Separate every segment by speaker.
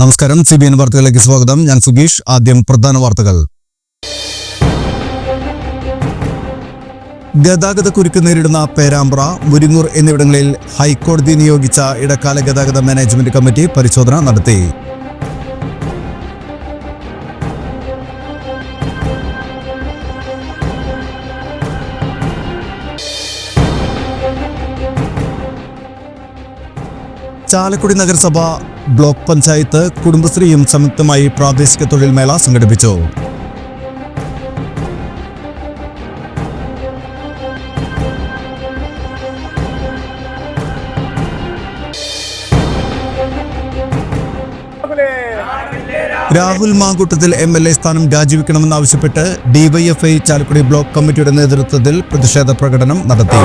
Speaker 1: നമസ്കാരം. C B N വാർത്തകളിലേക്ക് സ്വാഗതം. ഞാൻ സുഗീഷ്. ആദ്യം പ്രധാന വാർത്തകൾ. ഗതാഗത കുരുക്ക് നേരിടുന്ന പേരാമ്പ്ര മുരിങ്ങൂർ എന്നിവിടങ്ങളിൽ ഹൈക്കോടതി നിയോഗിച്ച ഇടക്കാല ഗതാഗത മാനേജ്മെന്റ് കമ്മിറ്റി പരിശോധന നടത്തി. ചാലക്കുടി നഗരസഭ ബ്ലോക്ക് പഞ്ചായത്ത് കുടുംബശ്രീയും സംയുക്തമായി പ്രാദേശിക തൊഴിൽ മേള സംഘടിപ്പിച്ചു. Rahul Mamkootathil M L A സ്ഥാനം രാജിവെക്കണമെന്നാവശ്യപ്പെട്ട് ഡിവൈഎഫ്ഐ ചാലക്കുടി ബ്ലോക്ക് കമ്മിറ്റിയുടെ നേതൃത്വത്തിൽ പ്രതിഷേധ പ്രകടനം നടത്തി.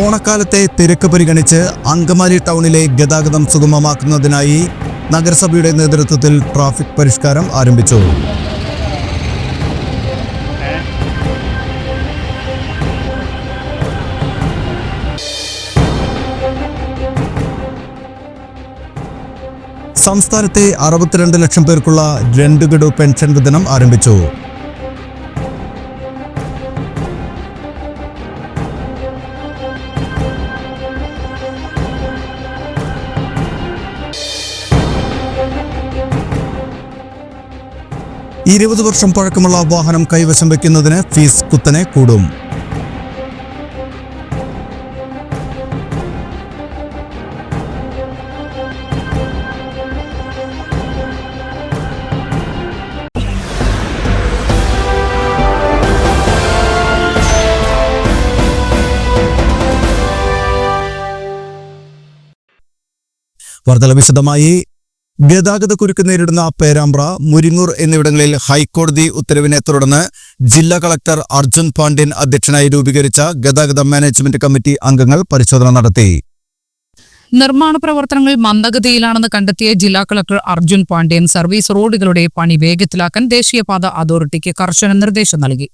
Speaker 1: ഓണക്കാലത്തെ തിരക്ക് പരിഗണിച്ച് അങ്കമാലി ടൗണിലെ ഗതാഗതം സുഗമമാക്കുന്നതിനായി നഗരസഭയുടെ നേതൃത്വത്തിൽ ട്രാഫിക് പരിഷ്കാരം ആരംഭിച്ചു. സംസ്ഥാനത്തെ അറുപത്തിരണ്ട് ലക്ഷം പേർക്കുള്ള രണ്ട് ഗഡു പെൻഷൻ വിതരണം ആരംഭിച്ചു. ഇരുപത് വർഷം പഴക്കമുള്ള വാഹനം കൈവശം വയ്ക്കുന്നതിന് ഫീസ് കുത്തനെ കൂടും. വാർത്തകൾ വിശദമായി. ഗതാഗത കുരുക്ക് നേരിടുന്ന പേരാമ്പ്ര മുരിങ്ങൂർ എന്നിവിടങ്ങളിൽ ഹൈക്കോടതി ഉത്തരവിനെ തുടർന്ന് ജില്ലാ കളക്ടർ അർജുൻ പാണ്ഡ്യൻ അധ്യക്ഷനായി രൂപീകരിച്ച ഗതാഗത മാനേജ്മെന്റ് കമ്മിറ്റി അംഗങ്ങൾ പരിശോധന നടത്തി.
Speaker 2: നിർമ്മാണ പ്രവർത്തനങ്ങൾ മന്ദഗതിയിലാണെന്ന് കണ്ടെത്തിയ ജില്ലാ കളക്ടർ അർജുൻ പാണ്ഡ്യൻ സർവീസ് റോഡുകളുടെ പണി വേഗത്തിലാക്കാൻ ദേശീയപാത അതോറിറ്റിക്ക് കർശന നിർദ്ദേശം നൽകി.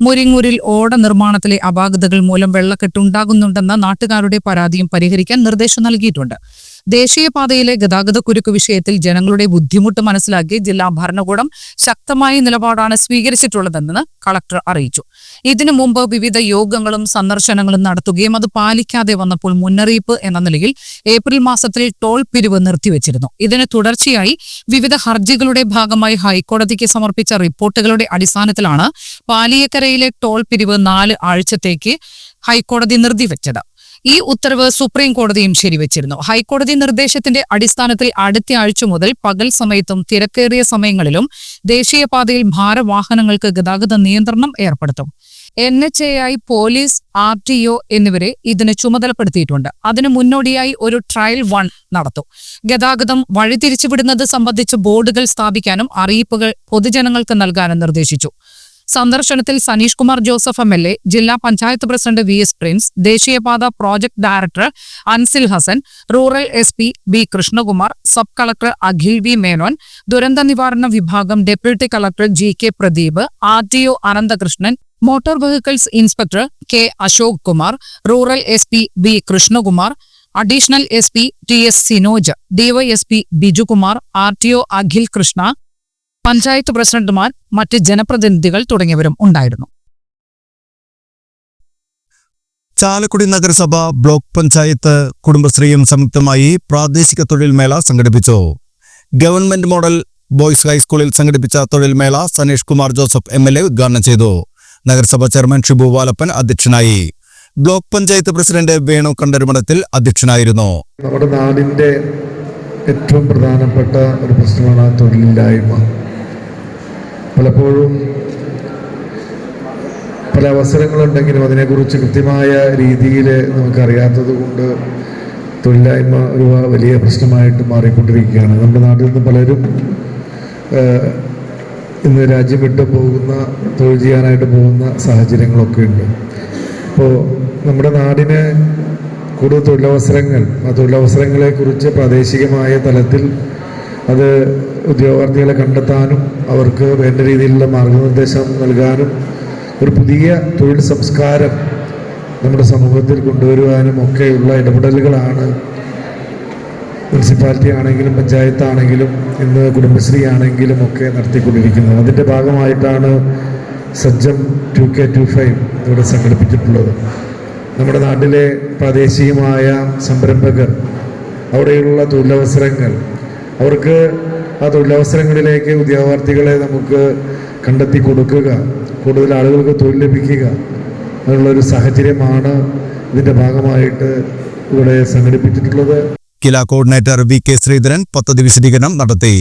Speaker 2: മുരിങ്ങൂരിൽ ഓട നിർമ്മാണത്തിലെ അപാകതകൾ മൂലം വെള്ളക്കെട്ടുണ്ടാകുന്നുണ്ടെന്ന നാട്ടുകാരുടെ പരാതിയും പരിഹരിക്കാൻ നിർദ്ദേശം നൽകിയിട്ടുണ്ട്. ദേശീയപാതയിലെ ഗതാഗതക്കുരുക്ക് വിഷയത്തിൽ ജനങ്ങളുടെ ബുദ്ധിമുട്ട് മനസ്സിലാക്കി ജില്ലാ ഭരണകൂടം ശക്തമായ നിലപാടാണ് സ്വീകരിച്ചിട്ടുള്ളതെന്ന് കളക്ടർ അറിയിച്ചു. ഇതിനു മുമ്പ് വിവിധ യോഗങ്ങളും സന്ദർശനങ്ങളും നടത്തുകയും അത് പാലിക്കാതെ വന്നപ്പോൾ മുന്നറിയിപ്പ് എന്ന നിലയിൽ ഏപ്രിൽ മാസത്തിൽ ടോൾ പിരിവ് നിർത്തിവച്ചിരുന്നു. ഇതിന് തുടർച്ചയായി വിവിധ ഹർജികളുടെ ഭാഗമായി ഹൈക്കോടതിക്ക് സമർപ്പിച്ച റിപ്പോർട്ടുകളുടെ അടിസ്ഥാനത്തിലാണ് പാലിയക്കരയിലെ ടോൾ പിരിവ് നാല് ആഴ്ചത്തേക്ക് ഹൈക്കോടതി നിർത്തിവെച്ചത്. ഈ ഉത്തരവ് സുപ്രീം കോടതിയും ശരിവച്ചിരുന്നു. ഹൈക്കോടതി നിർദ്ദേശത്തിന്റെ അടിസ്ഥാനത്തിൽ അടുത്ത ആഴ്ച മുതൽ പകൽ സമയത്തും തിരക്കേറിയ സമയങ്ങളിലും ദേശീയപാതയിൽ ഭാരവാഹനങ്ങൾക്ക് ഗതാഗത നിയന്ത്രണം ഏർപ്പെടുത്തും. N H A I police R T O എന്നിവരെ ഇതിന് ചുമതലപ്പെടുത്തിയിട്ടുണ്ട്. അതിന് മുന്നോടിയായി ഒരു ട്രയൽ വൺ നടത്തും. ഗതാഗതം വഴിതിരിച്ചുവിടുന്നത് സംബന്ധിച്ച് ബോർഡുകൾ സ്ഥാപിക്കാനും അറിയിപ്പുകൾ പൊതുജനങ്ങൾക്ക് നൽകാനും നിർദ്ദേശിച്ചു. സന്ദർശനത്തിൽ Saneesh Kumar Joseph M L A ജില്ലാ panchayat president V S Prince ദേശീയപാത project director Ansil Hasan rural S P B Krishnakumar sub collector Akhil V Menon ദുരന്ത നിവാരണ വിഭാഗം deputy collector G K Pradeep R T O Ananthakrishnan motor vehicles inspector K Ashok Kumar rural S P B Krishnakumar additional S P T S Sinoj DYSP Bijukumar R T O Akhil Krishna panchayat പ്രസിഡന്റുമാർ മറ്റ് ജനപ്രതിനിധികൾ തുടങ്ങിയവരും ഉണ്ടായിരുന്നു.
Speaker 1: ചാലക്കുടി നഗരസഭ block panchayat കുടുംബശ്രീയും സംയുക്തമായി പ്രാദേശിക തൊഴിൽ മേള സംഘടിപ്പിച്ചു. ഗവൺമെന്റ് മോഡൽ ബോയ്സ് ഹൈസ്കൂളിൽ സംഘടിപ്പിച്ച തൊഴിൽ മേള Saneesh Kumar Joseph M L A ഉദ്ഘാടനം ചെയ്തു. നഗരസഭ ചെയർമാൻ ഷിബു വാലപ്പൻ അധ്യക്ഷനായി. ബ്ലോക്ക് പഞ്ചായത്ത് പ്രസിഡന്റ് വേണു കണ്ടരുമണത്തിൽ അധ്യക്ഷനായിരുന്നു.
Speaker 3: നമ്മുടെ നാടിന്റെ ഏറ്റവും പ്രധാനപ്പെട്ട ഒരു പ്രശ്നമാണ് തൊഴിലില്ലായ്മ. പലപ്പോഴും പല അവസരങ്ങളുണ്ടെങ്കിലും അതിനെക്കുറിച്ച് കൃത്യമായ രീതിയിൽ നമുക്കറിയാത്തത് കൊണ്ട് തൊഴിലില്ലായ്മ ഒരു വലിയ പ്രശ്നമായിട്ട് മാറിക്കൊണ്ടിരിക്കുകയാണ്. നമ്മുടെ നാട്ടിൽ നിന്ന് പലരും ഇന്ന് രാജ്യം വിട്ടു പോകുന്ന തൊഴിൽ ചെയ്യാനായിട്ട് പോകുന്ന സാഹചര്യങ്ങളൊക്കെ ഉണ്ട്. അപ്പോൾ നമ്മുടെ നാടിന് കൂടുതൽ തൊഴിലവസരങ്ങൾ ആ തൊഴിലവസരങ്ങളെക്കുറിച്ച് പ്രാദേശികമായ തലത്തിൽ അത് ഉദ്യോഗാർത്ഥികളെ കണ്ടെത്താനും അവർക്ക് വേണ്ട രീതിയിലുള്ള മാർഗനിർദ്ദേശം നൽകാനും ഒരു പുതിയ തൊഴിൽ സംസ്കാരം നമ്മുടെ സമൂഹത്തിൽ കൊണ്ടുവരുവാനും ഒക്കെയുള്ള ഇടപെടലുകളാണ് മുനിസിപ്പാലിറ്റി ആണെങ്കിലും പഞ്ചായത്താണെങ്കിലും ഇന്ന് കുടുംബശ്രീ ആണെങ്കിലും ഒക്കെ നടത്തിക്കൊണ്ടിരിക്കുന്നത്. അതിന്റെ ഭാഗമായിട്ടാണ് Sajjam two K two five ഇവിടെ സംഘടിപ്പിച്ചിട്ടുള്ളത്. നമ്മുടെ നാട്ടിലെ പ്രാദേശികമായ സംരംഭകർ അവിടെയുള്ള തൊഴിലവസരങ്ങൾ അവർക്ക് ആ തൊഴിലവസരങ്ങളിലേക്ക് ഉദ്യോഗാർത്ഥികളെ നമുക്ക് കണ്ടെത്തി കൊടുക്കുക കൂടുതൽ ആളുകൾക്ക് തൊഴിൽ ലഭിക്കുക എന്നുള്ളൊരു സാഹചര്യമാണ് ഇതിന്റെ ഭാഗമായിട്ട് ഇവിടെ സംഘടിപ്പിച്ചിട്ടുള്ളത്.
Speaker 1: Kila coordinator V K Sreedharan പദ്ധതി വിശദീകരണം നടത്തി.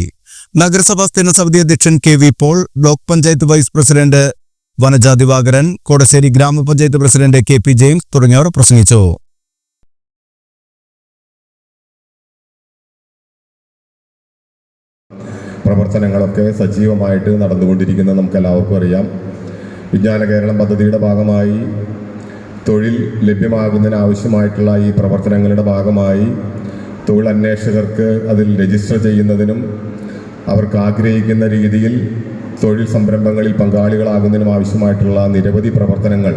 Speaker 1: നഗരസഭാ സ്ഥിര സമിതി അധ്യക്ഷൻ K V Paul block panchayat vice president Vanajadivakaran Kodassery ഗ്രാമപഞ്ചായത്ത് പ്രസിഡന്റ് കെ പി ജെയിംസ് തുടങ്ങിയവർ പ്രസംഗിച്ചു.
Speaker 4: പ്രവർത്തനങ്ങളൊക്കെ സജീവമായിട്ട് നടന്നുകൊണ്ടിരിക്കുന്നത് നമുക്ക് എല്ലാവർക്കും അറിയാം. വിജ്ഞാന കേരളം പദ്ധതിയുടെ ഭാഗമായി തൊഴിൽ ലഭ്യമാകുന്നതിന് ആവശ്യമായിട്ടുള്ള ഈ പ്രവർത്തനങ്ങളുടെ ഭാഗമായി തൊഴിൽ അന്വേഷകർക്ക് അതിൽ രജിസ്റ്റർ ചെയ്യുന്നതിനും അവർക്ക് ആഗ്രഹിക്കുന്ന രീതിയിൽ തൊഴിൽ സംരംഭങ്ങളിൽ പങ്കാളികളാകുന്നതിനും ആവശ്യമായിട്ടുള്ള നിരവധി പ്രവർത്തനങ്ങൾ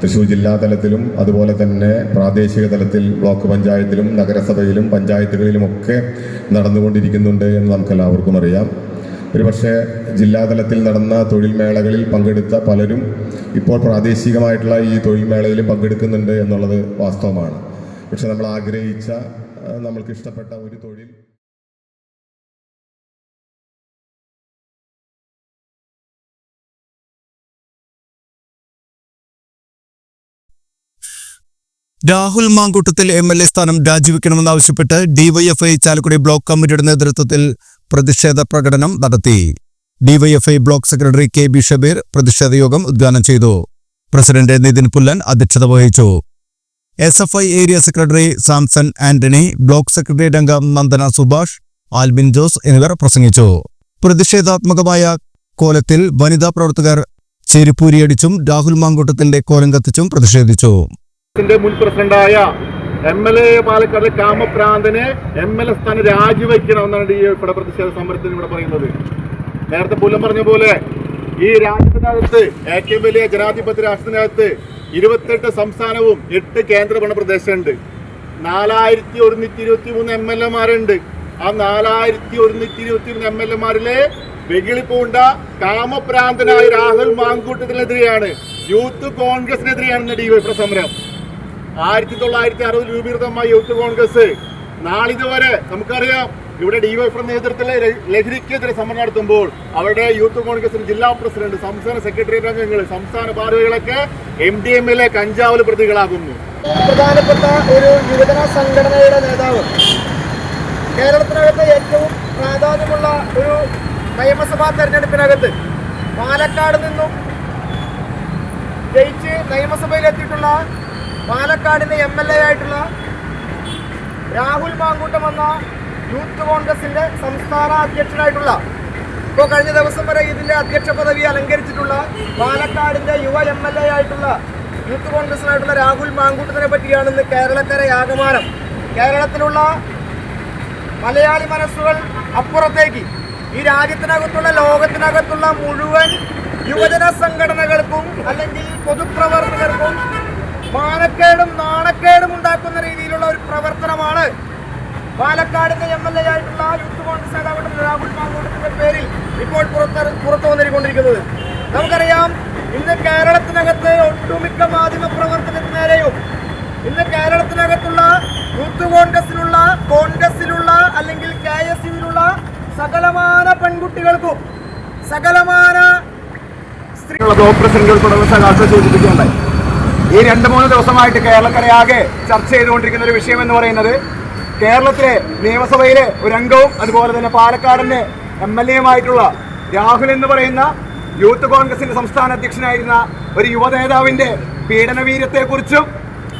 Speaker 4: തൃശ്ശൂർ ജില്ലാ തലത്തിലും അതുപോലെ തന്നെ പ്രാദേശിക തലത്തിൽ ബ്ലോക്ക് പഞ്ചായത്തിലും നഗരസഭയിലും പഞ്ചായത്തുകളിലുമൊക്കെ നടന്നുകൊണ്ടിരിക്കുന്നുണ്ട് എന്ന് നമുക്ക് എല്ലാവർക്കും അറിയാം. ഒരുപക്ഷെ ജില്ലാതലത്തിൽ നടന്ന തൊഴിൽ മേളകളിൽ പങ്കെടുത്ത പലരും ഇപ്പോൾ പ്രാദേശികമായിട്ടുള്ള ഈ തൊഴിൽ മേളയിലും പങ്കെടുക്കുന്നുണ്ട് എന്നുള്ളത് വാസ്തവമാണ്. പക്ഷെ നമ്മൾ ആഗ്രഹിച്ച നമ്മൾക്ക് ഇഷ്ടപ്പെട്ട ഒരു തൊഴിൽ
Speaker 1: Rahul Mamkootathil M L A സ്ഥാനം രാജിവെക്കണമെന്നാവശ്യപ്പെട്ട് ഡിവൈഎഫ്ഐ ചാലക്കുടി ബ്ലോക്ക് കമ്മിറ്റിയുടെ നേതൃത്വത്തിൽ പ്രതിഷേധ പ്രകടനം നടത്തി. DYFI block secretary K B Shabeer പ്രതിഷേധ യോഗം ഉദ്ഘാടനം ചെയ്തു. പ്രസിഡന്റ് നിതിൻ പുല്ലൻ അധ്യക്ഷത വഹിച്ചു. S F I area secretary Samson Antony block secretary അംഗം നന്ദന സുഭാഷ് ആൽബിൻ ജോസ് എന്നിവർ പ്രസംഗിച്ചു. പ്രതിഷേധാത്മകമായ കോലത്തിൽ വനിതാ പ്രവർത്തകർ ചെരുപ്പൂരിയടിച്ചും രാഹുൽ മാങ്കൂട്ടത്തിന്റെ കോലം കത്തിച്ചും പ്രതിഷേധിച്ചു.
Speaker 5: ത്തിന്റെ മുൻ പ്രസിഡന്റായ എം എൽ എ പാലക്കാട് കാമപ്രാന്തനെ എം എൽ എ സ്ഥാനം രാജിവെക്കണമെന്നാണ് ഈ ഇവിടെ പ്രതിഷേധ സമരത്തിന് ഇവിടെ പറയുന്നത്. നേരത്തെ പുല്ലം പറഞ്ഞ പോലെ ഈ രാജ്യത്തിനകത്ത് ഏറ്റവും വലിയ ജനാധിപത്യ രാഷ്ട്രത്തിനകത്ത് ഇരുപത്തെട്ട് സംസ്ഥാനവും എട്ട് കേന്ദ്രഭരണ പ്രദേശമുണ്ട്. നാലായിരത്തി ഒരുന്നൂറ്റി ഇരുപത്തി മൂന്ന് എം എൽ എമാരുണ്ട്. ആ നാലായിരത്തി ഒരുന്നൂറ്റി ഇരുപത്തി മൂന്ന് എം എൽ എമാരിലെ വെകിളിപ്പൂണ്ട കാമപ്രാന്തനായ രാഹുൽ മാങ്കൂട്ടത്തിനെതിരെയാണ് യൂത്ത് കോൺഗ്രസിനെതിരെയാണ് ഡിവൈഎഫ് സമരം. ആയിരത്തി തൊള്ളായിരത്തി അറുപത് രൂപീകൃതമായ യൂത്ത് കോൺഗ്രസ്. നാളിതുവരെ നമുക്കറിയാം ഇവിടെ ഡിവൈഎഫ് നേതൃത്വത്തിലെ ലഹരിക്കെതിരെ സമരം നടത്തുമ്പോൾ അവിടെ യൂത്ത് കോൺഗ്രസിന്റെ ജില്ലാ പ്രസിഡന്റ് സംസ്ഥാന സെക്രട്ടേറിയറ്റ് അംഗങ്ങൾ സംസ്ഥാന ഭാരവികളൊക്കെ എം ഡി എമ്മിലെ കഞ്ചാവിൽ പ്രതികളാകുന്നു
Speaker 6: പ്രധാനപ്പെട്ട ഒരു യുവജന സംഘടനയുടെ നേതാവ്. കേരളത്തിനകത്ത് ഏറ്റവും പ്രാധാന്യമുള്ള ഒരു നിയമസഭാ തെരഞ്ഞെടുപ്പിനകത്ത് പാലക്കാട് നിന്നും ജയിച്ച് നിയമസഭയിലെത്തിയിട്ടുള്ള പാലക്കാടിന്റെ എം എൽ എ ആയിട്ടുള്ള രാഹുൽ മാങ്കൂട്ടം എന്ന യൂത്ത് കോൺഗ്രസിന്റെ സംസ്ഥാന അധ്യക്ഷനായിട്ടുള്ള ഇപ്പോൾ കഴിഞ്ഞ ദിവസം വരെ ഇതിന്റെ അധ്യക്ഷ പദവി അലങ്കരിച്ചിട്ടുള്ള പാലക്കാടിന്റെ യുവ എം എൽ എ ആയിട്ടുള്ള യൂത്ത് കോൺഗ്രസിനായിട്ടുള്ള രാഹുൽ മാങ്കൂട്ടത്തിനെ പറ്റിയാണ് ഇന്ന് കേരളക്കരെ ആകമാനം. കേരളത്തിലുള്ള മലയാളി മനസ്സുകൾ അപ്പുറത്തേക്ക്. ഈ രാജ്യത്തിനകത്തുള്ള ലോകത്തിനകത്തുള്ള മുഴുവൻ യുവജന സംഘടനകൾക്കും അല്ലെങ്കിൽ പൊതുപ്രവർത്തകർക്കും മാനക്കേടും നാണക്കേടും ഉണ്ടാക്കുന്ന രീതിയിലുള്ള ഒരു പ്രവർത്തനമാണ് പാലക്കാടിന്റെ എം എൽ എ ആയിട്ടുള്ള യൂത്ത് കോൺഗ്രസ് നേതാവ് രാഹുൽ മാങ്കൂട്ടത്തിന്റെ പേരിൽ ഇപ്പോൾ പുറത്ത് വന്നിരിക്കൊണ്ടിരിക്കുന്നത്. നമുക്കറിയാം ഇന്ന് കേരളത്തിനകത്ത് ഒട്ടുമിക്ക മാധ്യമ പ്രവർത്തനത്തിന് നേരെയും ഇന്ന് കേരളത്തിനകത്തുള്ള യൂത്ത് കോൺഗ്രസിലുള്ള കോൺഗ്രസിലുള്ള അല്ലെങ്കിൽ കെ എസ് യുവിലുള്ള സകലമാന പെൺകുട്ടികൾക്കും സകലമാന
Speaker 5: ഉള്ള ബ്ലോക്ക് പ്രസിഡന്റുകൾക്കുള്ള സകാശം സൂചിപ്പിക്കുകയുണ്ടായി. ഈ രണ്ട് മൂന്ന് ദിവസമായിട്ട് കേരളക്കരയാകെ ചർച്ച ചെയ്തുകൊണ്ടിരിക്കുന്ന ഒരു വിഷയം എന്ന് പറയുന്നത് കേരളത്തിലെ നിയമസഭയിലെ ഒരു അംഗവും അതുപോലെ തന്നെ പാലക്കാടിന്റെ എം എൽ എയുമായിട്ടുള്ള രാഹുൽ എന്ന് പറയുന്ന യൂത്ത് കോൺഗ്രസിന്റെ സംസ്ഥാന അധ്യക്ഷനായിരുന്ന ഒരു യുവ നേതാവിന്റെ പീഡനവീര്യത്തെക്കുറിച്ചും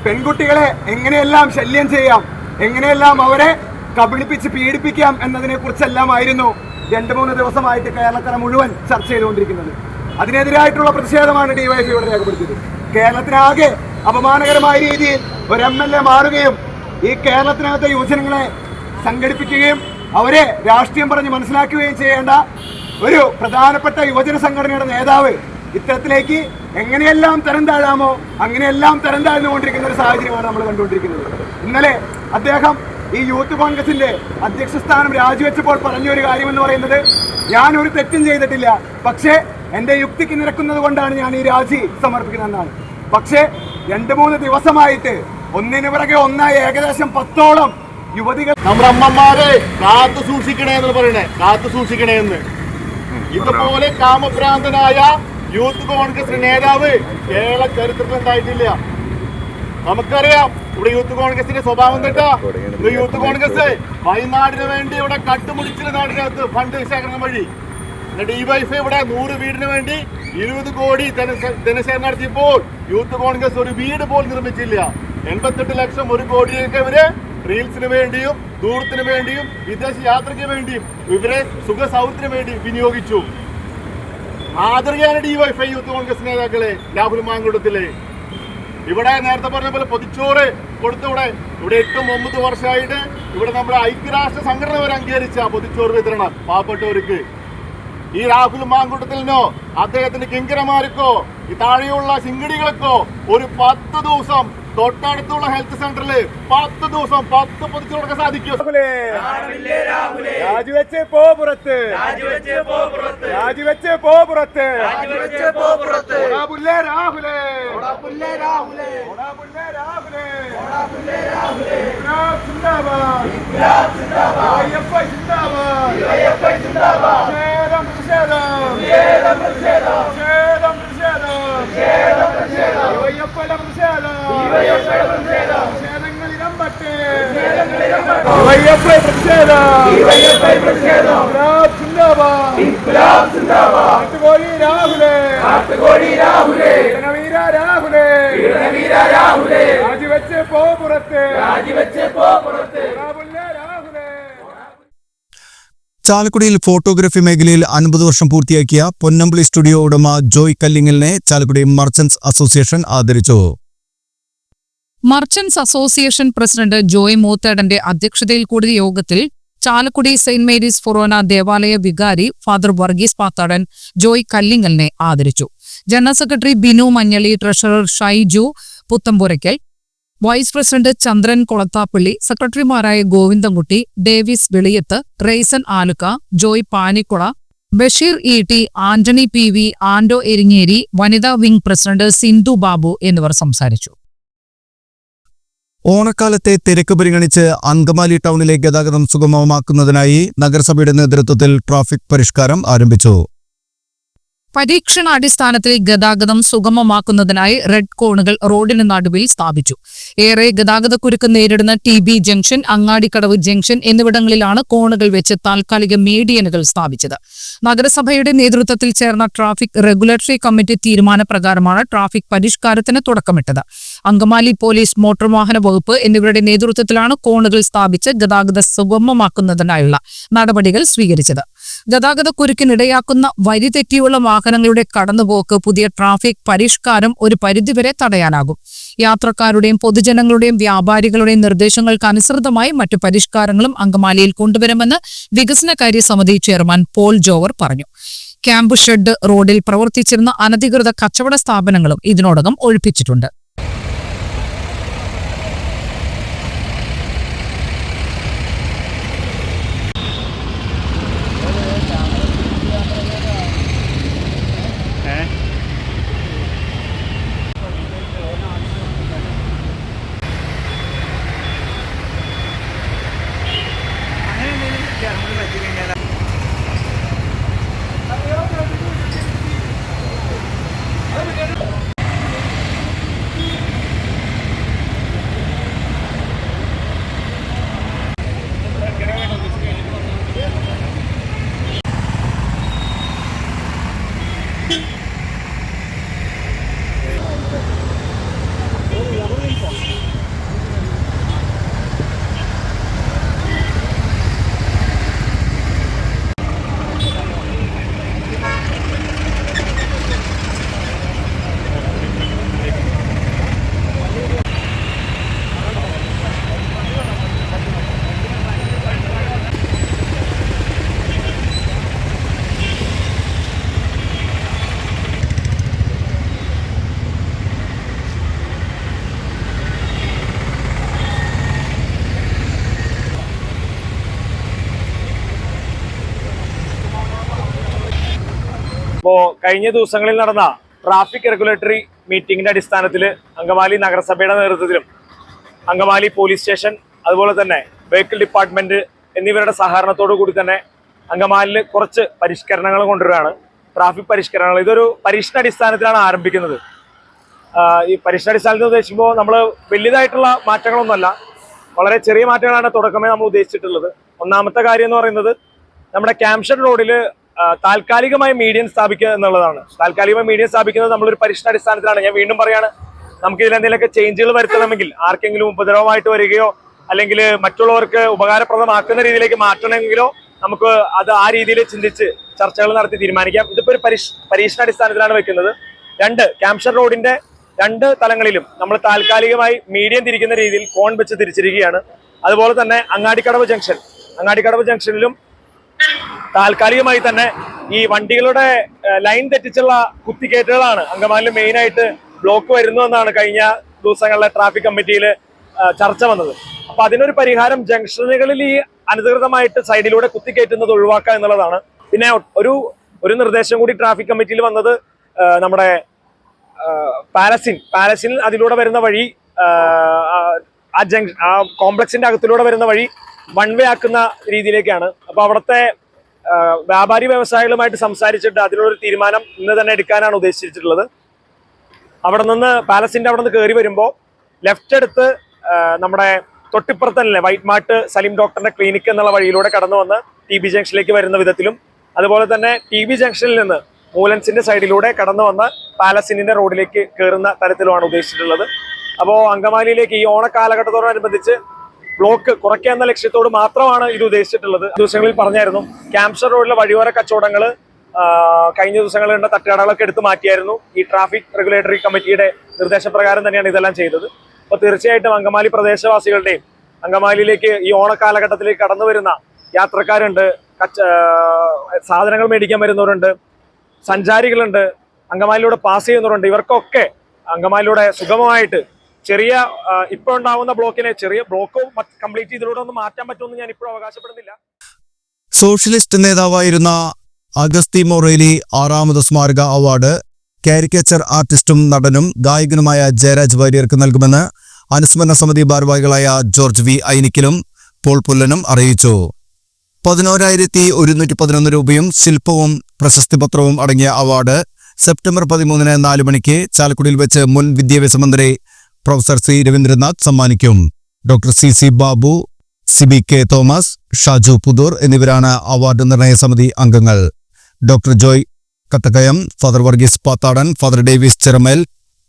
Speaker 5: പെൺകുട്ടികളെ എങ്ങനെയെല്ലാം ശല്യം ചെയ്യാം എങ്ങനെയെല്ലാം അവരെ കബളിപ്പിച്ച് പീഡിപ്പിക്കാം എന്നതിനെ കുറിച്ചെല്ലാമായിരുന്നു രണ്ട് മൂന്ന് ദിവസമായിട്ട് കേരളക്കര മുഴുവൻ ചർച്ച ചെയ്തുകൊണ്ടിരിക്കുന്നത്. അതിനെതിരായിട്ടുള്ള പ്രതിഷേധമാണ് ഡിവൈഎഫ് ഇവിടെ രേഖപ്പെടുത്തിയത്. കേരളത്തിനാകെ അപമാനകരമായ രീതിയിൽ ഒരു എം എൽ എ മാറുകയും ഈ കേരളത്തിനകത്തെ യുവജനങ്ങളെ സംഘടിപ്പിക്കുകയും
Speaker 6: അവരെ രാഷ്ട്രീയം പറഞ്ഞ് മനസ്സിലാക്കുകയും ചെയ്യേണ്ട ഒരു പ്രധാനപ്പെട്ട യുവജന സംഘടനയുടെ നേതാവ് ഇത്തരത്തിലേക്ക് എങ്ങനെയെല്ലാം തരം താഴാമോ അങ്ങനെയെല്ലാം തരം താഴ്ന്നുകൊണ്ടിരിക്കുന്ന ഒരു സാഹചര്യമാണ് നമ്മൾ കണ്ടുകൊണ്ടിരിക്കുന്നത്. ഇന്നലെ അദ്ദേഹം ഈ യൂത്ത് കോൺഗ്രസിന്റെ അധ്യക്ഷ സ്ഥാനം രാജിവെച്ചപ്പോൾ പറഞ്ഞൊരു കാര്യം എന്ന് പറയുന്നത് ഞാൻ ഒരു തെറ്റും ചെയ്തിട്ടില്ല. പക്ഷേ എന്റെ യുക്തിക്ക് നിരക്കുന്നത് കൊണ്ടാണ് ഞാൻ ഈ രാജി സമർപ്പിക്കുന്നതെന്നാണ്. പക്ഷേ രണ്ട് മൂന്ന് ദിവസമായിട്ട് ഒന്നിനു പിറകെ ഒന്നായി ഏകദേശം പത്തോളം യുവതികൾ
Speaker 5: നമ്മുടെ അമ്മമാരെ കാത്തു സൂക്ഷിക്കണേ എന്ന് പറയണേ. കാത്തു സൂക്ഷിക്കണേ എന്ന്. ഇതുപോലെ കാമഭ്രാന്തനായ യൂത്ത് കോൺഗ്രസ് നേതാവ് കേരള ചരിത്രത്തിൽ ഉണ്ടായിട്ടില്ല. നമുക്കറിയാം ഇവിടെ യൂത്ത് കോൺഗ്രസിന്റെ സ്വഭാവം കേട്ടോ യൂത്ത് കോൺഗ്രസ് വയനാടിന് വേണ്ടി ഇവിടെ കട്ടുമുടിച്ചിട്ട് നാടിനകത്ത് ഫണ്ട് ശേഖരണം വഴി എന്നിട്ട് ഈ വൈഫ് ഇവിടെ നൂറ് വീടിന് വേണ്ടി ഇരുപത് കോടി ധനസേന നടത്തിയപ്പോൾ യൂത്ത് കോൺഗ്രസ് ഒരു വീട് പോലും നിർമ്മിച്ചില്ല. എൺപത്തെട്ട് ലക്ഷം ഒരു കോടിയൊക്കെ ഇവർ റീൽസിന് വേണ്ടിയും ദൂരത്തിന് വേണ്ടിയും വിദേശ യാത്രയ്ക്ക് വേണ്ടിയും ഇവരെ സുഖ സൗകര്യത്തിന് വേണ്ടി വിനിയോഗിച്ചു. മാതൃകയാണ് ഡി വൈഫൈ യൂത്ത് കോൺഗ്രസ് നേതാക്കളെ രാഹുൽ മാങ്കുടത്തിലെ. ഇവിടെ നേരത്തെ പറഞ്ഞ പോലെ പൊതിച്ചോറ് കൊടുത്തിവിടെ ഇവിടെ എട്ടും ഒമ്പത് വർഷമായിട്ട് ഇവിടെ നമ്മുടെ ഐക്യരാഷ്ട്ര സംഘടന വരെ അംഗീകരിച്ച പൊതിച്ചോറ് വിതരണം പാവപ്പെട്ടവർക്ക്. ഈ രാഹുൽ മാങ്കൂട്ടത്തിലിനോ അദ്ദേഹത്തിന്റെ കിങ്കരമാർക്കോ ഈ താഴെയുള്ള ശിങ്കടികൾക്കോ ഒരു പത്ത് ദിവസം തൊട്ടടുത്തുള്ള ഹെൽത്ത് സെന്ററിൽ പത്ത് ദിവസം പത്ത് പൊതിച്ചു കൊടുക്കാൻ സാധിക്കും രാജിവെച്ച് പോ പുറത്ത്. രാജിവെച്ച് പോ പുറത്ത്. രാഹുലേ. രാഹുലേ. സിന്ദാബാദ്. അയ്യപ്പ സിന്ദാബാദ് പ്രതിഷേധം പ്രതിഷേധം പ്രതിഷേധം പ്രതിഷേധം അയ്യപ്പയുടെ പ്രതിഷേധം പ്രതിഷേധങ്ങൾ ഇരമ്പട്ടെ അയ്യപ്പ പ്രതിഷേധം ഇൻക്ലാബ് സിന്ദാബാദ് നാട്ടുകോഴി രാഹുലേ വീര രാഹുലേ രാജിവെച്ച് പോ പുറത്ത് രാജിവെച്ച് പോ പുറത്ത് രാഹുലേ
Speaker 1: ചാലക്കുടിയിൽ ഫോട്ടോഗ്രാഫി മേഖലയിൽ അൻപത് വർഷം പൂർത്തിയാക്കിയ പൊന്നമ്പളി സ്റ്റുഡിയോ ഉടമ ജോയ് കല്ലിങ്ങലിനെ ചാലക്കുടി മർച്ചന്റ്സ് അസോസിയേഷൻ ആദരിച്ചു.
Speaker 2: മർച്ചന്റ്സ് അസോസിയേഷൻ പ്രസിഡന്റ് ജോയ് മൂത്തേടന്റെ അധ്യക്ഷതയിൽ കൂടിയ യോഗത്തിൽ ചാലക്കുടി സെയിന്റ് മേരീസ് ഫൊറോന ദേവാലയ വികാരി ഫാദർ വർഗീസ് പാത്താടൻ ജോയ് കല്ലിങ്ങലിനെ ആദരിച്ചു. General secretary Binu Manjali treasurer Shaiju Puthampurackal vice president Chandran Kolathappilly സെക്രട്ടറിമാരായ Govindankutty Davis Veliyath Raison Aluka Joy Panikkula Basheer E T Antony P V Ando Eringeri വനിതാ വിംഗ് പ്രസിഡന്റ് സിന്ധു ബാബു എന്നിവർ സംസാരിച്ചു.
Speaker 1: ഓണക്കാലത്തെ തിരക്ക് പരിഗണിച്ച് അങ്കമാലി ടൗണിലെ ഗതാഗതം സുഗമമാക്കുന്നതിനായി നഗരസഭയുടെ നേതൃത്വത്തിൽ ട്രാഫിക് പരിഷ്കാരം ആരംഭിച്ചു.
Speaker 2: പരീക്ഷണാടിസ്ഥാനത്തിൽ ഗതാഗതം സുഗമമാക്കുന്നതിനായി റെഡ് കോണുകൾ റോഡിന് നടുവിൽ സ്ഥാപിച്ചു. ഏറെ ഗതാഗതക്കുരുക്ക് നേരിടുന്ന T B junction Angadikadavu junction എന്നിവിടങ്ങളിലാണ് കോണുകൾ വെച്ച് താൽക്കാലിക മീഡിയനുകൾ സ്ഥാപിച്ചത്. നഗരസഭയുടെ നേതൃത്വത്തിൽ ചേർന്ന ട്രാഫിക് റെഗുലേറ്ററി കമ്മിറ്റി തീരുമാനപ്രകാരമാണ് ട്രാഫിക് പരിഷ്കാരത്തിന് തുടക്കമിട്ടത്. അങ്കമാലി പോലീസ് മോട്ടോർ വാഹന വകുപ്പ് എന്നിവരുടെ നേതൃത്വത്തിലാണ് കോണുകൾ സ്ഥാപിച്ച് ഗതാഗത സുഗമമാക്കുന്നതിനായുള്ള നടപടികൾ സ്വീകരിച്ചത്. ഗതാഗതക്കുരുക്കിനിടയാക്കുന്ന വരി തെറ്റിയുള്ള വാഹനങ്ങളുടെ കടന്നുപോക്ക് പുതിയ ട്രാഫിക് പരിഷ്കാരം ഒരു പരിധിവരെ തടയാനാകും. യാത്രക്കാരുടെയും പൊതുജനങ്ങളുടെയും വ്യാപാരികളുടെയും നിർദ്ദേശങ്ങൾക്ക് അനുസൃതമായി മറ്റു പരിഷ്കാരങ്ങളും അങ്കമാലിയിൽ കൊണ്ടുവരുമെന്ന് വികസനകാര്യ സമിതി ചെയർമാൻ പോൾ ജോവർ പറഞ്ഞു. ക്യാമ്പ് ഷെഡ് റോഡിൽ പ്രവർത്തിച്ചിരുന്ന അനധികൃത കച്ചവട സ്ഥാപനങ്ങളും ഇതിനോടകം ഒഴിപ്പിച്ചിട്ടുണ്ട്.
Speaker 7: അപ്പോൾ കഴിഞ്ഞ ദിവസങ്ങളിൽ നടന്ന ട്രാഫിക് റെഗുലേറ്ററി മീറ്റിംഗിന്റെ അടിസ്ഥാനത്തിൽ അങ്കമാലി നഗരസഭയുടെ നേതൃത്വത്തിലും അങ്കമാലി പോലീസ് സ്റ്റേഷൻ അതുപോലെ തന്നെ വെഹിക്കിൾ ഡിപ്പാർട്ട്മെന്റ് എന്നിവരുടെ സഹകരണത്തോടു കൂടി തന്നെ അങ്കമാലിയിൽ കുറച്ച് പരിഷ്കരണങ്ങൾ കൊണ്ടുവരികയാണ്. ട്രാഫിക് പരിഷ്കരണങ്ങൾ. ഇതൊരു പരീക്ഷണാടിസ്ഥാനത്തിലാണ് ആരംഭിക്കുന്നത്. ഈ ഈ പരീക്ഷണാടിസ്ഥാനത്തിൽ ഉദ്ദേശിക്കുമ്പോൾ നമ്മൾ വലിയതായിട്ടുള്ള മാറ്റങ്ങളൊന്നുമല്ല. വളരെ ചെറിയ മാറ്റങ്ങളാണ് തുടക്കമേ നമ്മൾ ഉദ്ദേശിച്ചിട്ടുള്ളത്. ഒന്നാമത്തെ കാര്യം എന്ന് പറയുന്നത് നമ്മുടെ ക്യാംഷൻ റോഡിൽ താൽക്കാലികമായി മീഡിയം സ്ഥാപിക്കുക എന്നുള്ളതാണ്. താൽക്കാലികമായി മീഡിയം സ്ഥാപിക്കുന്നത് നമ്മളൊരു പരീക്ഷണാടിസ്ഥാനത്തിലാണ്. ഞാൻ വീണ്ടും പറയാണ് നമുക്ക് ഇതിൽ എന്തെങ്കിലുമൊക്കെ ചേഞ്ചുകൾ വരുത്തണമെങ്കിൽ ആർക്കെങ്കിലും ഉപദ്രവമായിട്ട് വരികയോ അല്ലെങ്കിൽ മറ്റുള്ളവർക്ക് ഉപകാരപ്രദമാക്കുന്ന രീതിയിലേക്ക് മാറ്റണമെങ്കിലോ നമുക്ക് അത് ആ രീതിയിൽ ചിന്തിച്ച് ചർച്ചകൾ നടത്തി തീരുമാനിക്കാം. ഇതിപ്പോൾ ഒരു പരീക്ഷ പരീക്ഷണാടിസ്ഥാനത്തിലാണ് വെക്കുന്നത്. രണ്ട് ക്യാംഷർ റോഡിന്റെ രണ്ട് തലങ്ങളിലും നമ്മൾ താൽക്കാലികമായി മീഡിയം തിരിക്കുന്ന രീതിയിൽ കോൺ വെച്ച് തിരിച്ചിരിക്കുകയാണ്. അതുപോലെ തന്നെ അങ്ങാടിക്കടവ് ജംഗ്ഷൻ. അങ്ങാടിക്കടവ് ജംഗ്ഷനിലും താൽക്കാലികമായി തന്നെ ഈ വണ്ടികളുടെ ലൈൻ തെറ്റിച്ചുള്ള കുത്തിക്കേറ്റുകളാണ് അങ്കമാലിൽ മെയിൻ ആയിട്ട് ബ്ലോക്ക് വരുന്നതെന്നാണ് കഴിഞ്ഞ ദിവസങ്ങളിലെ ട്രാഫിക് കമ്മിറ്റിയിൽ ചർച്ച വന്നത്. അപ്പൊ അതിനൊരു പരിഹാരം ജംഗ്ഷനുകളിൽ ഈ അനധികൃതമായിട്ട് സൈഡിലൂടെ കുത്തിക്കയറ്റുന്നത് ഒഴിവാക്കുക എന്നുള്ളതാണ്. പിന്നെ ഒരു ഒരു നിർദ്ദേശം കൂടി ട്രാഫിക് കമ്മിറ്റിയിൽ വന്നത് നമ്മുടെ പാലസിൻ. പാലസിൻ അതിലൂടെ വരുന്ന വഴി ആ ജംഗ്ഷൻ ആ കോംപ്ലക്സിന്റെ അകത്തിലൂടെ വരുന്ന വഴി വൺ വേ ആക്കുന്ന രീതിയിലേക്കാണ്. അപ്പൊ അവിടുത്തെ വ്യാപാരി വ്യവസായികളുമായിട്ട് സംസാരിച്ചിട്ട് അതിലൊരു തീരുമാനം ഇന്ന് തന്നെ എടുക്കാനാണ് ഉദ്ദേശിച്ചിട്ടുള്ളത്. അവിടെ നിന്ന് പാലസിന്റെ അവിടെ നിന്ന് കയറി വരുമ്പോൾ ലെഫ്റ്റ് എടുത്ത് നമ്മുടെ തൊട്ടിപ്പുറത്ത് വൈറ്റ് മാർട്ട് സലീം ഡോക്ടറിന്റെ ക്ലിനിക് എന്നുള്ള വഴിയിലൂടെ കടന്നു വന്ന് ടി ബി ജംഗ്ഷനിലേക്ക് വരുന്ന വിധത്തിലും അതുപോലെ തന്നെ ടി ബി ജംഗ്ഷനിൽ നിന്ന് മൂലൻസിന്റെ സൈഡിലൂടെ കടന്നു വന്ന് പാലസിനിന്റെ റോഡിലേക്ക് കയറുന്ന തരത്തിലുമാണ് ഉദ്ദേശിച്ചിട്ടുള്ളത്. അപ്പോൾ അങ്കമാലിയിലേക്ക് ഈ ഓണ കാലഘട്ടത്തോടനുബന്ധിച്ച് ബ്ലോക്ക് കുറയ്ക്കുക എന്ന ലക്ഷ്യത്തോട് മാത്രമാണ് ഇത് ഉദ്ദേശിച്ചിട്ടുള്ളത്. ദിവസങ്ങളിൽ പറഞ്ഞായിരുന്നു ക്യാംസർ റോഡിലെ വഴിയോര കച്ചവടങ്ങൾ കഴിഞ്ഞ ദിവസങ്ങളിൽ കണ്ട തട്ടുകടകളൊക്കെ എടുത്തു മാറ്റിയായിരുന്നു. ഈ ട്രാഫിക് റെഗുലേറ്ററി കമ്മിറ്റിയുടെ നിർദ്ദേശപ്രകാരം തന്നെയാണ് ഇതെല്ലാം ചെയ്തത്. അപ്പോൾ തീർച്ചയായിട്ടും അങ്കമാലി പ്രദേശവാസികളുടെയും അങ്കമാലിയിലേക്ക് ഈ ഓണക്കാലഘട്ടത്തിലേക്ക് കടന്നു വരുന്ന യാത്രക്കാരുണ്ട് കച്ച സാധനങ്ങൾ മേടിക്കാൻ വരുന്നവരുണ്ട് സഞ്ചാരികളുണ്ട് അങ്കമാലിയിലൂടെ പാസ് ചെയ്യുന്നവരുണ്ട്. ഇവർക്കൊക്കെ അങ്കമാലിയിലൂടെ സുഗമമായിട്ട് ചെറിയ ഇപ്പൊ ഇപ്പോൾ ഉണ്ടാവുന്ന ബ്ലോക്കിനെ ചെറിയ ബ്ലോക്ക് കംപ്ലീറ്റ് ഇതിലൂടെ ഒന്ന് മാറ്റാൻ പറ്റുമെന്ന് ഞാൻ ഇപ്പോഴും അവകാശപ്പെടുന്നില്ല.
Speaker 1: സോഷ്യലിസ്റ്റ് നേതാവായിരുന്ന അഗസ്തി മൊറേലി ആറാമത് സ്മാരക അവാർഡ് കാരിക്കേച്ചർ ആർട്ടിസ്റ്റും നടനും ഗായകനുമായ ജയരാജ് വാര്യർക്ക് നൽകുമെന്ന് അനുസ്മരണ സമിതി ഭാരവാഹികളായ ജോർജ് വി ഐനിക്കലും പോൾ പുല്ലനും അറിയിച്ചു. പതിനോരായിരത്തി ഒരുന്നൂറ്റി പതിനൊന്ന് രൂപയും ശില്പവും പ്രശസ്തി പത്രവും അടങ്ങിയ അവാർഡ് സെപ്റ്റംബർ പതിമൂന്നിന് നാല് മണിക്ക് ചാലക്കുടിയിൽ വെച്ച് മുൻ വിദ്യാഭ്യാസ മന്ത്രി പ്രൊഫസർ സി രവീന്ദ്രനാഥ് സമ്മാനിക്കും. Doctor C C Babu C B K Thomas Shaju Puthur എന്നിവരാണ് അവാർഡ് നിർണയ സമിതി അംഗങ്ങൾ. Doctor Joy Kathakkayam father Varghese Pathadan father Davis Cherumel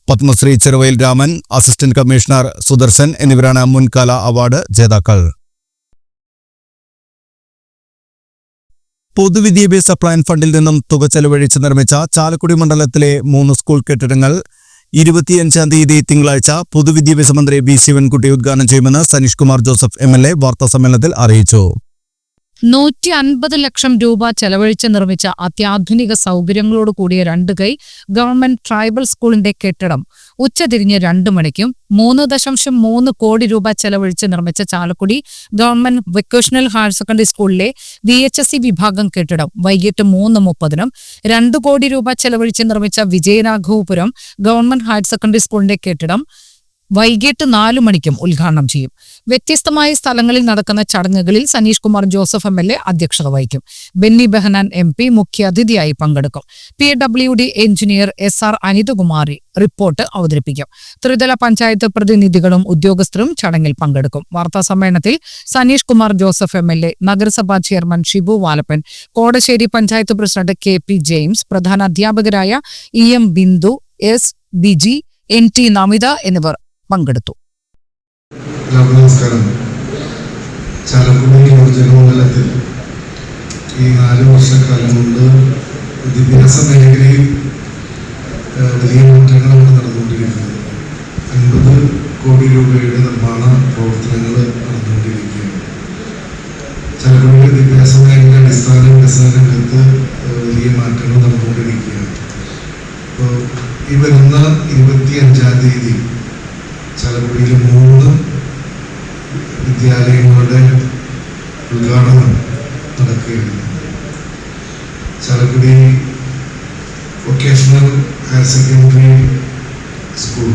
Speaker 1: Padmashri Cheruvayal Raman assistant commissioner Sudarshan എന്നിവരാണ് മുൻകാല അവാർഡ് ജേതാക്കൾ. പൊതുവിദ്യാഭ്യാസ പ്ലാൻ ഫണ്ടിൽ നിന്നും തുക ചെലവഴിച്ച് നിർമ്മിച്ച ചാലക്കുടി മണ്ഡലത്തിലെ മൂന്ന് സ്കൂൾ കെട്ടിടങ്ങൾ ഇരുപത്തിയഞ്ചാം തീയതി തിങ്കളാഴ്ച പൊതുവിദ്യാഭ്യാസ മന്ത്രി വി ശിവൻകുട്ടി ഉദ്ഘാടനം ചെയ്യുമെന്ന് Saneesh Kumar Joseph M L A അറിയിച്ചു.
Speaker 2: നൂറ്റി അൻപത് ലക്ഷം രൂപ ചെലവഴിച്ച് നിർമ്മിച്ച അത്യാധുനിക സൗകര്യങ്ങളോട് കൂടിയ രണ്ട് കൈ ഗവൺമെന്റ് ട്രൈബൽ സ്കൂളിന്റെ കെട്ടിടം. ഉച്ചതിരിഞ്ഞ് രണ്ടു മണിക്കും മൂന്ന് ദശാംശം മൂന്ന് കോടി രൂപ ചെലവഴിച്ച് നിർമ്മിച്ച Chalakudy government vocational higher secondary സ്കൂളിലെ വി എച്ച് എസ് സി വിഭാഗം കെട്ടിടം. വൈകിട്ട് മൂന്ന് മുപ്പതിനും രണ്ട് കോടി രൂപ ചെലവഴിച്ച് നിർമ്മിച്ച വിജയരാഘവപുരം ഗവൺമെന്റ് ഹയർ സെക്കൻഡറി സ്കൂളിന്റെ കെട്ടിടം. വൈകിട്ട് നാലു മണിക്കും ഉദ്ഘാടനം ചെയ്യും. വ്യത്യസ്തമായ സ്ഥലങ്ങളിൽ നടക്കുന്ന ചടങ്ങുകളിൽ Saneesh Kumar Joseph M L A അധ്യക്ഷത വഹിക്കും. ബെന്നി ബെഹനാൻ എം പി മുഖ്യാതിഥിയായി പങ്കെടുക്കും. P W D engineer S R Anithakumari report അവതരിപ്പിക്കും. ത്രിതല പഞ്ചായത്ത് പ്രതിനിധികളും ഉദ്യോഗസ്ഥരും ചടങ്ങിൽ പങ്കെടുക്കും. വാർത്താ സമ്മേളനത്തിൽ Saneesh Kumar Joseph M L A നഗരസഭാ chairman Shibu Valappan Kodassery panchayat president K P James പ്രധാന അധ്യാപകരായ E M Bindu S Biji N T Namitha എന്നിവർ പങ്കെടുത്തു.
Speaker 3: നമസ്കാരം. ചാലക്കുടി നിയോജകമണ്ഡലത്തിൽ ഈ നാല് വർഷക്കാലം കൊണ്ട് വിദ്യാഭ്യാസ മേഖലയിൽ വലിയ മാറ്റങ്ങളാണ് നടന്നുകൊണ്ടിരിക്കുന്നത്. അൻപത് കോടി രൂപയുടെ നിർമ്മാണ പ്രവർത്തനങ്ങൾ നടന്നുകൊണ്ടിരിക്കുകയാണ്. ചാലക്കുടി വിദ്യാഭ്യാസ മേഖല അടിസ്ഥാന വികസന രംഗത്ത് വലിയ മാറ്റങ്ങൾ നടന്നുകൊണ്ടിരിക്കുകയാണ്. ഇപ്പോൾ ഈ വരുന്ന ഇരുപത്തി അഞ്ചാം തീയതി ചാലക്കുടിയിൽ മൂന്ന് വിദ്യാലയങ്ങളുടെ ഉദ്ഘാടനം നടക്കുകയാണ്. Chalakudy vocational higher secondary school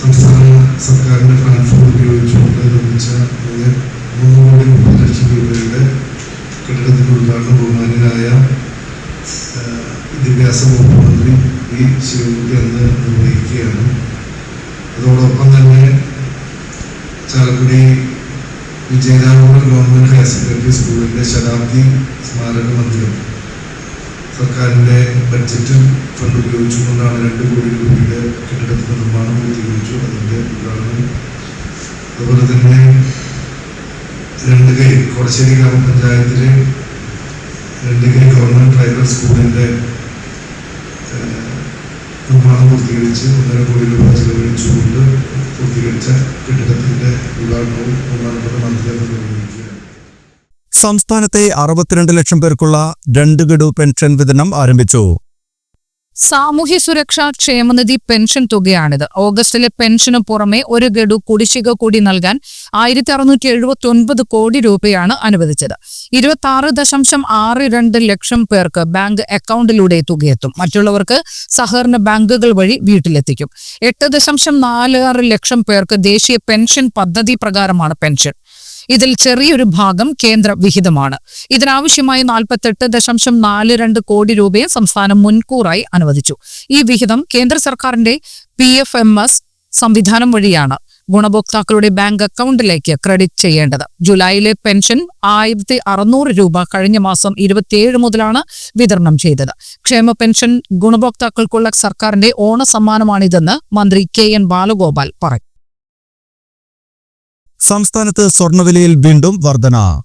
Speaker 3: സംസ്ഥാന സർക്കാരിന്റെ ഫണ്ട് ഉപയോഗിച്ചുകൊണ്ട് നിർമ്മിച്ച അതിന് മൂന്ന് കോടി മുപ്പത് ലക്ഷം രൂപയുടെ കെട്ടിടത്തിന്റെ ഉദ്ഘാടനം ബഹുമാനായ ആ, വിദ്യാഭ്യാസ വകുപ്പ് മന്ത്രി വി ശിവൻകുട്ടി അന്ന് നിർവഹിക്കുകയാണ് അതോടൊപ്പം തന്നെ Chalakudy Vijayaraghavan government higher secondary സ്കൂളിന്റെ ശതാബ്ദി സ്മാരക മന്ദിരം. സർക്കാരിന്റെ ബഡ്ജറ്റ് ഫണ്ട് ഉപയോഗിച്ചുകൊണ്ടാണ് രണ്ട് കോടി രൂപയുടെ കെട്ടിടത്തിന്റെ നിർമ്മാണം പൂർത്തീകരിച്ചു അതിന്റെ ഉദ്ഘാടനം. അതുപോലെ തന്നെ രണ്ട് കൈ കോടശ്ശേരി ഗ്രാമപഞ്ചായത്തിലെ രണ്ട് കൈ ഗവൺമെന്റ് പ്രൈവറ്റ് സ്കൂളിന്റെ ഏഹ്, നിർമ്മാണം പൂർത്തീകരിച്ച് ഒന്നര കോടി രൂപ ചെലവഴിച്ചുകൊണ്ട്
Speaker 1: സംസ്ഥാനത്തെ അറുപത്തിരണ്ട് ലക്ഷം പേർക്കുള്ള രണ്ട് ഗഡു പെൻഷൻ വിതരണം ആരംഭിച്ചു.
Speaker 2: സാമൂഹ്യ സുരക്ഷാ ക്ഷേമനിധി പെൻഷൻ തുകയാണിത്. ഓഗസ്റ്റിലെ പെൻഷന് പുറമെ ഒരു ഗഡു കുടിശ്ശിക കൂടി നൽകാൻ ആയിരത്തി അറുന്നൂറ്റി എഴുപത്തി ഒൻപത് കോടി രൂപയാണ് അനുവദിച്ചത്. ഇരുപത്തി ആറ് ദശാംശം ആറ് രണ്ട് ലക്ഷം പേർക്ക് ബാങ്ക് അക്കൗണ്ടിലൂടെ തുകയെത്തും. മറ്റുള്ളവർക്ക് സഹകരണ ബാങ്കുകൾ വഴി വീട്ടിലെത്തിക്കും. എട്ട് ദശാംശം നാല് ആറ് ലക്ഷം പേർക്ക് ദേശീയ പെൻഷൻ പദ്ധതി പ്രകാരമാണ് പെൻഷൻ. ഇതിൽ ചെറിയൊരു ഭാഗം കേന്ദ്ര വിഹിതമാണ് ഇതിനാവശ്യമായി നാൽപ്പത്തെട്ട് ദശാംശം നാല് രണ്ട് കോടി രൂപയെ സംസ്ഥാനം മുൻകൂറായി അനുവദിച്ചു. ഈ വിഹിതം കേന്ദ്ര സർക്കാരിന്റെ പി എഫ് എം എസ് സംവിധാനം വഴിയാണ് ഗുണഭോക്താക്കളുടെ ബാങ്ക് അക്കൗണ്ടിലേക്ക് ക്രെഡിറ്റ് ചെയ്യേണ്ടത്. ജൂലൈയിലെ പെൻഷൻ ആയിരത്തി അറുന്നൂറ് രൂപ കഴിഞ്ഞ മാസം ഇരുപത്തിയേഴ് മുതലാണ് വിതരണം ചെയ്തത്. ക്ഷേമ പെൻഷൻ ഗുണഭോക്താക്കൾക്കുള്ള സർക്കാരിന്റെ ഓണ സമ്മാനമാണിതെന്ന് മന്ത്രി കെ എൻ ബാലഗോപാൽ പറഞ്ഞു
Speaker 1: സംസ്ഥാനത്ത് സ്വർണവിലയിൽ വീണ്ടും വർധന.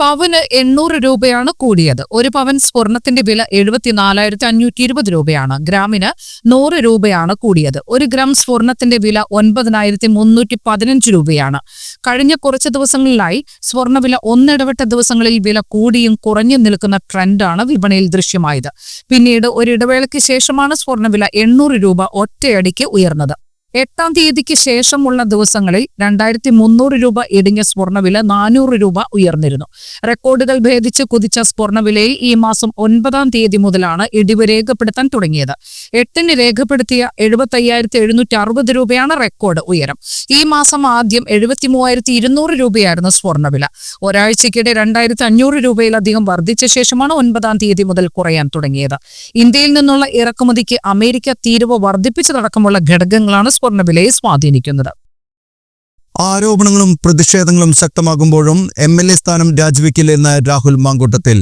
Speaker 2: പവന് എണ്ണൂറ് രൂപയാണ് കൂടിയത്. ഒരു പവൻ സ്വർണത്തിന്റെ വില എഴുപത്തിനാലായിരത്തി അഞ്ഞൂറ്റി ഇരുപത് രൂപയാണ്. ഗ്രാമിന് നൂറ് രൂപയാണ് കൂടിയത്. ഒരു ഗ്രാം സ്വർണത്തിന്റെ വില ഒൻപതിനായിരത്തി മുന്നൂറ്റി പതിനഞ്ച് രൂപയാണ്. കഴിഞ്ഞ കുറച്ച് ദിവസങ്ങളിലായി സ്വർണവില ഒന്നിടവിട്ട ദിവസങ്ങളിൽ വില കൂടിയും കുറഞ്ഞും നിൽക്കുന്ന ട്രെൻഡാണ് വിപണിയിൽ ദൃശ്യമായത്. പിന്നീട് ഒരു ഇടവേളയ്ക്ക് ശേഷമാണ് സ്വർണവില എണ്ണൂറ് രൂപ ഒറ്റയടിക്ക് ഉയർന്നത്. എട്ടാം തീയതിക്ക് ശേഷമുള്ള ദിവസങ്ങളിൽ രണ്ടായിരത്തി മുന്നൂറ് രൂപ ഇടിഞ്ഞ സ്വർണവില നാനൂറ് രൂപ ഉയർന്നിരുന്നു. റെക്കോർഡുകൾ ഭേദിച്ച് കുതിച്ച സ്വർണവിലയിൽ ഈ മാസം ഒൻപതാം തീയതി മുതലാണ് ഇടിവ് രേഖപ്പെടുത്താൻ തുടങ്ങിയത്. എട്ടിന് രേഖപ്പെടുത്തിയ എഴുപത്തി അയ്യായിരത്തി എഴുന്നൂറ്റി അറുപത് രൂപയാണ് റെക്കോർഡ് ഉയരം. ഈ മാസം ആദ്യം എഴുപത്തി മൂവായിരത്തി ഇരുന്നൂറ് രൂപയായിരുന്നു സ്വർണവില ഒരാഴ്ചയ്ക്കിടെ രണ്ടായിരത്തി അഞ്ഞൂറ് രൂപയിലധികം വർദ്ധിച്ച ശേഷമാണ് ഒൻപതാം തീയതി മുതൽ കുറയാൻ തുടങ്ങിയത്. ഇന്ത്യയിൽ നിന്നുള്ള ഇറക്കുമതിക്ക് അമേരിക്ക തീരുവ വർദ്ധിപ്പിച്ചതടക്കമുള്ള ഘടകങ്ങളാണ് സ്വർണവിലയെ സ്വാധീനിക്കുന്നത്.
Speaker 1: ആരോപണങ്ങളും പ്രതിഷേധങ്ങളും ശക്തമാകുമ്പോഴും എം എൽ എ സ്ഥാനം രാജിവെക്കില്ലെന്ന് Rahul Mamkootathil.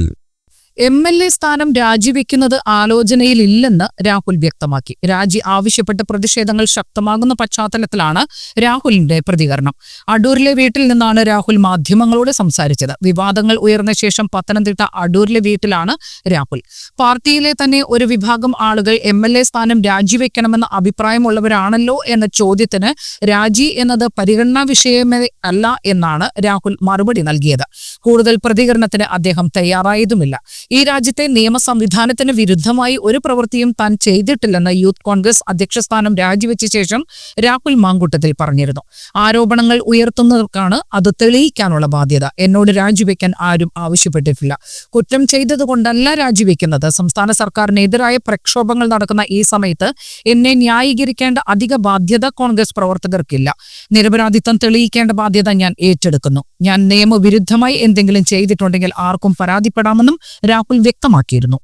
Speaker 2: M L A സ്ഥാനം രാജിവെക്കുന്നത് ആലോചനയിലില്ലെന്ന് രാഹുൽ വ്യക്തമാക്കി. രാജി ആവശ്യപ്പെട്ട പ്രതിഷേധങ്ങൾ ശക്തമാകുന്ന പശ്ചാത്തലത്തിലാണ് രാഹുലിന്റെ പ്രതികരണം. അടൂരിലെ വീട്ടിൽ നിന്നാണ് രാഹുൽ മാധ്യമങ്ങളോട് സംസാരിച്ചത്. വിവാദങ്ങൾ ഉയർന്ന ശേഷം പത്തനംതിട്ട അടൂരിലെ വീട്ടിലാണ് രാഹുൽ. പാർട്ടിയിലെ തന്നെ ഒരു വിഭാഗം ആളുകൾ എം എൽ എ സ്ഥാനം രാജിവെക്കണമെന്ന അഭിപ്രായമുള്ളവരാണല്ലോ എന്ന ചോദ്യത്തിന് രാജി എന്നത് പരിഗണനാ വിഷയമേ അല്ല എന്നാണ് രാഹുൽ മറുപടി നൽകിയത്. കൂടുതൽ പ്രതികരണത്തിന് അദ്ദേഹം തയ്യാറായതുമില്ല. ഈ രാജ്യത്തെ നിയമ സംവിധാനത്തിന് വിരുദ്ധമായി ഒരു പ്രവൃത്തിയും താൻ ചെയ്തിട്ടില്ലെന്ന് യൂത്ത് കോൺഗ്രസ് അധ്യക്ഷസ്ഥാനം രാജിവെച്ച ശേഷം രാഹുൽ മാങ്കൂട്ടത്തിൽ പറഞ്ഞിരുന്നു. ആരോപണങ്ങൾ ഉയർത്തുന്നവർക്കാണ് അത് തെളിയിക്കാനുള്ള ബാധ്യത. എന്നോട് രാജിവെക്കാൻ ആരും ആവശ്യപ്പെട്ടിട്ടില്ല. കുറ്റം ചെയ്തതുകൊണ്ടല്ല രാജിവെക്കുന്നത്. സംസ്ഥാന സർക്കാരിനെതിരായ പ്രക്ഷോഭങ്ങൾ നടക്കുന്ന ഈ സമയത്ത് എന്നെ ന്യായീകരിക്കേണ്ട അധിക ബാധ്യത കോൺഗ്രസ് പ്രവർത്തകർക്കില്ല. നിരപരാധിത്വം തെളിയിക്കേണ്ട ബാധ്യത ഞാൻ ഏറ്റെടുക്കുന്നു. ഞാൻ നിയമവിരുദ്ധമായി എന്തെങ്കിലും ചെയ്തിട്ടുണ്ടെങ്കിൽ ആർക്കും പരാതിപ്പെടാമെന്നും രാഹുൽ വ്യക്തമാക്കിയിരുന്നു.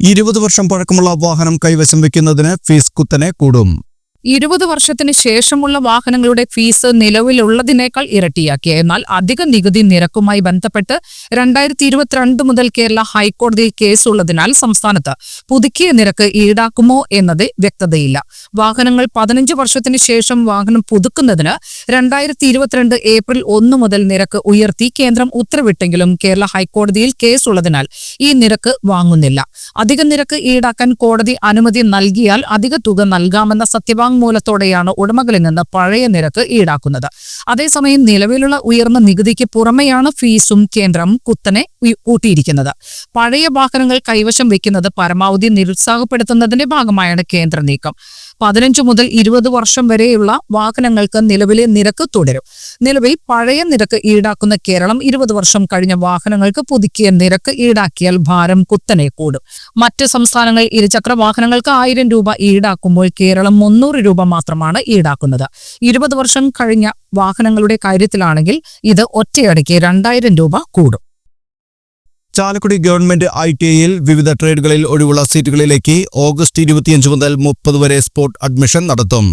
Speaker 1: ഇരുപത് വർഷം പഴക്കമുള്ള വാഹനം കൈവശം വെക്കുന്നതിന് ഫീസ് കുത്തനെ കൂടും.
Speaker 2: ഇരുപത് വർഷത്തിന് ശേഷമുള്ള വാഹനങ്ങളുടെ ഫീസ് നിലവിലുള്ളതിനേക്കാൾ ഇരട്ടിയാക്കി. എന്നാൽ അധിക നികുതി നിരക്കുമായി ബന്ധപ്പെട്ട് രണ്ടായിരത്തി ഇരുപത്തിരണ്ട് മുതൽ കേരള ഹൈക്കോടതിയിൽ കേസുള്ളതിനാൽ സംസ്ഥാനത്ത് പുതുക്കിയ നിരക്ക് ഈടാക്കുമോ എന്നത് വ്യക്തതയില്ല. വാഹനങ്ങൾ പതിനഞ്ച് വർഷത്തിന് ശേഷം വാഹനം പുതുക്കുന്നതിന് രണ്ടായിരത്തി ഇരുപത്തിരണ്ട് ഏപ്രിൽ ഒന്ന് മുതൽ നിരക്ക് ഉയർത്തി കേന്ദ്രം ഉത്തരവിട്ടെങ്കിലും കേരള ഹൈക്കോടതിയിൽ കേസുള്ളതിനാൽ ഈ നിരക്ക് വാങ്ങുന്നില്ല. അധിക നിരക്ക് ഈടാക്കാൻ കോടതി അനുമതി നൽകിയാൽ അധിക തുക നൽകാമെന്ന സത്യവാങ്മൂലം സത്യവാങ്മൂലത്തോടെയാണ് ഉടമകളിൽ നിന്ന് പഴയ നിരക്ക് ഈടാക്കുന്നത്. അതേസമയം നിലവിലുള്ള ഉയർന്ന നികുതിക്ക് പുറമെയാണ് ഫീസും കേന്ദ്രം കുത്തനെ കൂട്ടിയിരിക്കുന്നത് പഴയ വാഹനങ്ങൾ കൈവശം വെക്കുന്നത് പരമാവധി നിരുത്സാഹപ്പെടുത്തുന്നതിന്റെ ഭാഗമായാണ് കേന്ദ്ര നീക്കം. പതിനഞ്ച് മുതൽ ഇരുപത് വർഷം വരെയുള്ള വാഹനങ്ങൾക്ക് നിലവിലെ നിരക്ക് തുടരും. നിലവിൽ പഴയ നിരക്ക് ഈടാക്കുന്ന കേരളം ഇരുപത് വർഷം കഴിഞ്ഞ വാഹനങ്ങൾക്ക് പുതുക്കിയ നിരക്ക് ഈടാക്കിയാൽ ഭാരം കുത്തനെ കൂടും. മറ്റ് സംസ്ഥാനങ്ങൾ ഇരുചക്ര വാഹനങ്ങൾക്ക് ആയിരം രൂപ ഈടാക്കുമ്പോൾ കേരളം മുന്നൂറ് രൂപ മാത്രമാണ് ഈടാക്കുന്നത്. ഇരുപത് വർഷം കഴിഞ്ഞ വാഹനങ്ങളുടെ കാര്യത്തിലാണെങ്കിൽ ഇത് ഒറ്റയടിക്ക് രണ്ടായിരം രൂപ കൂടും.
Speaker 1: ചാലക്കുടി ഗവൺമെന്റ് ഐ ടി ഐയിൽ വിവിധ ട്രേഡുകളിൽ ഒഴിവുള്ള സീറ്റുകളിലേക്ക് ഓഗസ്റ്റ് ഇരുപത്തിയഞ്ച് മുതൽ മുപ്പത് വരെ സ്പോട്ട് അഡ്മിഷൻ നടത്തും.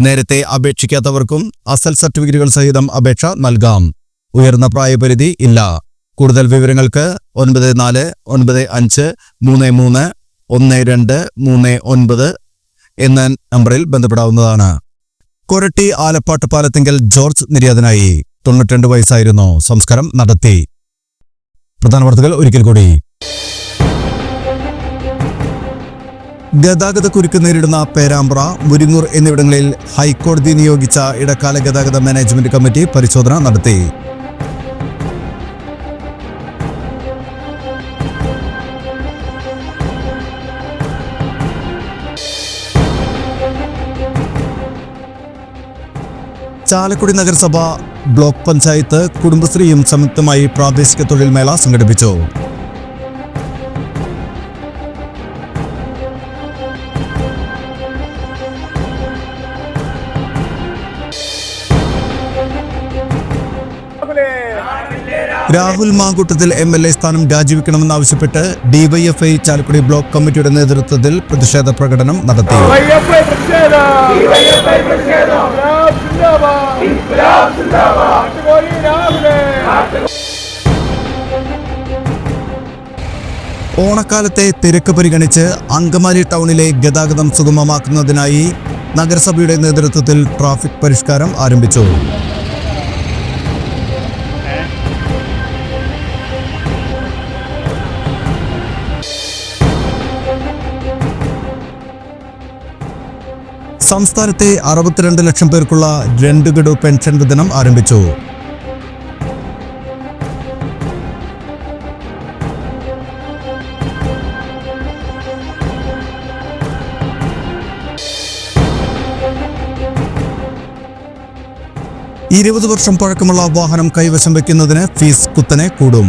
Speaker 1: നേരത്തെ അപേക്ഷിക്കാത്തവർക്കും അസൽ സർട്ടിഫിക്കറ്റുകൾ സഹിതം അപേക്ഷ നൽകാം. ഉയർന്ന പ്രായപരിധി ഇല്ല. കൂടുതൽ വിവരങ്ങൾക്ക് ഒൻപത് നാല് ഒൻപത് അഞ്ച് മൂന്ന് മൂന്ന് ഒന്ന് രണ്ട് മൂന്ന് ഒൻപത് എന്ന നമ്പറിൽ ബന്ധപ്പെടാവുന്നതാണ്. കൊരട്ടി ആലപ്പാട്ട് പാലത്തിങ്കൽ ജോർജ് നിര്യാതനായി. തൊണ്ണൂറ്റിരണ്ട് വയസ്സായിരുന്നു. സംസ്കാരം നടത്തി. പ്രധാന വാർത്തകൾ ഒരിക്കൽ കൂടി. ഗതാഗത കുരുക്ക് നേരിടുന്ന പേരാമ്പ്ര മുരിങ്ങൂർ എന്നിവിടങ്ങളിൽ ഹൈക്കോടതി നിയോഗിച്ച ഇടക്കാല ഗതാഗത മാനേജ്മെന്റ് കമ്മിറ്റി പരിശോധന നടത്തി. ചാലക്കുടി നഗരസഭ ബ്ലോക്ക് പഞ്ചായത്ത് കുടുംബശ്രീയും സംയുക്തമായി പ്രാദേശിക തൊഴിൽ മേള സംഘടിപ്പിച്ചു. Rahul Mamkootathil M L A സ്ഥാനം രാജിവെക്കണമെന്നാവശ്യപ്പെട്ട് ഡിവൈഎഫ്ഐ ചാലക്കുടി ബ്ലോക്ക് കമ്മിറ്റിയുടെ നേതൃത്വത്തിൽ പ്രതിഷേധ പ്രകടനം നടത്തി. ഓണക്കാലത്തെ തിരക്ക് പരിഗണിച്ച് അങ്കമാലി ടൗണിലെ ഗതാഗതം സുഗമമാക്കുന്നതിനായി നഗരസഭയുടെ നേതൃത്വത്തിൽ ട്രാഫിക് പരിഷ്കാരം ആരംഭിച്ചു. സംസ്ഥാനത്തെ അറുപത്തിരണ്ട് ലക്ഷം പേർക്കുള്ള രണ്ട് ഗഡു പെൻഷൻ വിതരണം ആരംഭിച്ചു. ഇരുപത് വർഷം പഴക്കമുള്ള വാഹനം കൈവശം വയ്ക്കുന്നതിന് ഫീസ് കുത്തനെ കൂടും.